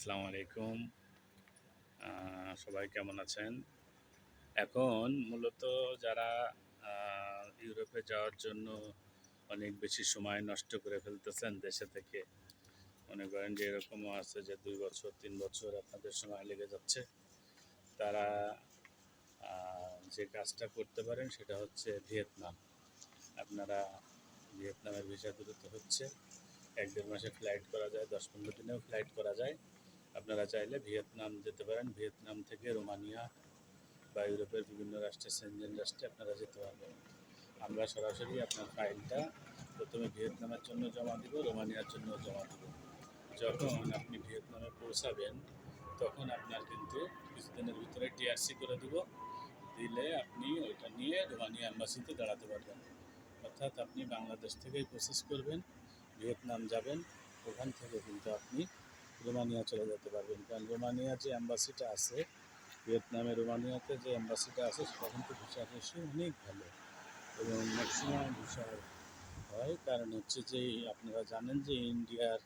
আসসালামু আলাইকুম। সবাই কেমন আছেন? এখন মূলত যারা ইউরোপে যাওয়ার জন্য অনেক বেশি সময় নষ্ট করে ফেলতেছেন দেশে থেকে, মনে করেন যে এরকমও আছে যে দুই বছর, তিন বছর আপনাদের সময় লেগে যাচ্ছে। তারা যে কাজটা করতে পারেন সেটা হচ্ছে ভিয়েতনাম। আপনারা ভিয়েতনামের ভিসা দূরত্ব হচ্ছে। এক দেড় মাসে ফ্লাইট করা যায়, দশ পনেরো দিনেও ফ্লাইট করা যায়। আপনারা চাইলে ভিয়েতনাম যেতে পারেন। ভিয়েতনাম থেকে রোমানিয়া বা ইউরোপের বিভিন্ন রাষ্ট্রে, সেনজেন রাষ্ট্রে আপনারা যেতে পারবেন। আমরা সরাসরি আপনার ফাইলটা প্রথমে ভিয়েতনামের জন্য জমা দিব, রোমানিয়ার জন্য জমা দিব। যখন আপনি ভিয়েতনামে পৌঁছাবেন, তখন আপনার কিন্তু কিছুদিনের ভিতরে টিআরসি করে দিব। দিলে আপনি ওইটা নিয়ে রোমানিয়া অ্যাম্বাসিতে দাঁড়াতে পারবেন। অর্থাৎ আপনি বাংলাদেশ থেকেই প্রসেস করবেন, ভিয়েতনাম যাবেন, ওখান থেকে কিন্তু আপনি রোমানিয়া চলে যেতে পারবেন কারণ রোমানিয়া যে অ্যাম্বাসিটা আছে ভিয়েতনামে রোমানিয়াতে যে অ্যাম্বাসিটা আছে সেটা কিন্তু ভিসা রেশিও অনেক ভালো। এবং ম্যাক্সিমাম ভিসা হয়। কারণ হচ্ছে যে, আপনারা জানেন যে ইন্ডিয়ার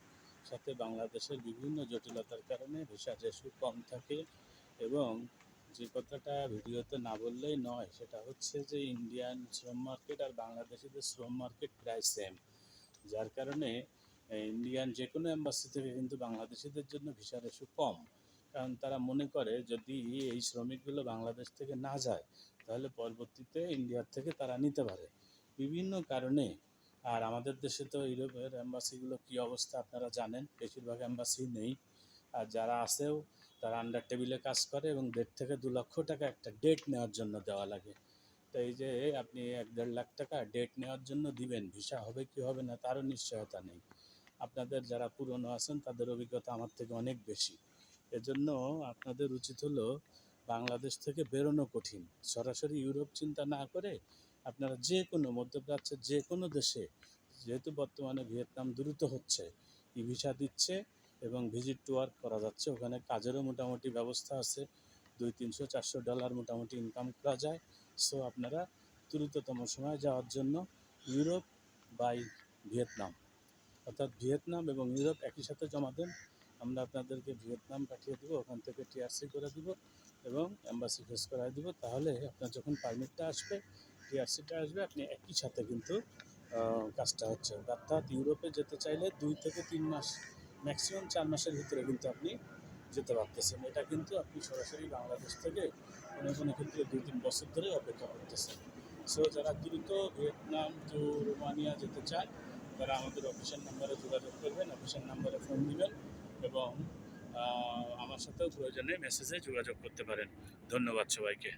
সাথে বাংলাদেশের বিভিন্ন জটিলতার কারণে ভিসা রেশিও কম থাকে। এবং যে কথাটা ভিডিওতে না বললেই নয়, সেটা হচ্ছে যে ইন্ডিয়ান শ্রম মার্কেট আর বাংলাদেশিদের শ্রম মার্কেট প্রায় সেম যার কারণে ইন্ডিয়ান যে কোনো এম্বাসি থেকে কিন্তু বাংলাদেশিদের জন্য ভিসা রেশু কম। কারণ তারা মনে করে যদি এই শ্রমিকগুলো বাংলাদেশ থেকে না যায়, তাহলে পরবর্তীতে ইন্ডিয়ার থেকে তারা নিতে পারে। বিভিন্ন কারণে, আর আমাদের দেশে তো ইউরোপের অ্যাম্বাসিগুলো কী অবস্থা আপনারা জানেন, বেশিরভাগ অ্যাম্বাসি নেই। আর যারা আসেও তারা আন্ডার টেবিলে কাজ করে এবং দেড় থেকে দু লক্ষ টাকা একটা ডেট নেওয়ার জন্য দেওয়া লাগে। তো এই যে আপনি এক দেড় লাখ টাকা ডেট নেওয়ার জন্য দিবেন, ভিসা হবে কি হবে না, তারও নিশ্চয়তা নেই। আপনাদের যারা পুরনো আছেন, তাদের অভিজ্ঞতা আমার থেকে অনেক বেশি। এজন্য আপনাদের উচিত হলো বাংলাদেশ থেকে বেরোনো কঠিন। সরাসরি ইউরোপ চিন্তা না করে আপনারা যে কোনো মধ্যপ্রাচ্যের যে কোনো দেশে, যেহেতু বর্তমানে ভিয়েতনাম দ্রুত হচ্ছে, ই ভিসা দিচ্ছে এবং ভিজিট টু ওয়ার্ক করা যাচ্ছে, ওখানে কাজেরও মোটামুটি ব্যবস্থা আছে। দুই তিনশো চারশো ডলার মোটামুটি ইনকাম করা যায়। সো আপনারা দ্রুততম সময় যাওয়ার জন্য ইউরোপ বাই ভিয়েতনাম। অর্থাৎ ভিয়েতনাম এবং ইউরোপ একই সাথে জমা দেন। আমরা আপনাদেরকে ভিয়েতনাম পাঠিয়ে দেবো, ওখান থেকে টিআরসি করে দিব এবং অ্যাম্বাসি ফেস করাই দিব। তাহলে আপনার যখন পারমিটটা আসবে টিআরসিটা আসবে, আপনি একই সাথে কিন্তু কাজটা হচ্ছে। অর্থাৎ ইউরোপে যেতে চাইলে দুই থেকে তিন মাস, ম্যাক্সিমাম চার মাসের ভিতরে কিন্তু আপনি যেতে পারতেছেন। এটা কিন্তু আপনি সরাসরি বাংলাদেশ থেকে কোনো কোনো ক্ষেত্রে দুই, তিন বছর ধরে অপেক্ষা করতেছেন। সো যারা দ্রুত ভিয়েতনাম টু রোমানিয়া যেতে চায় তারা আমাদের অফিসের নাম্বারে যোগাযোগ করবেন, অফিসের নাম্বারে ফোন দিবেন এবং আমার সাথেও প্রয়োজনে মেসেজে যোগাযোগ করতে পারেন। ধন্যবাদ সবাইকে।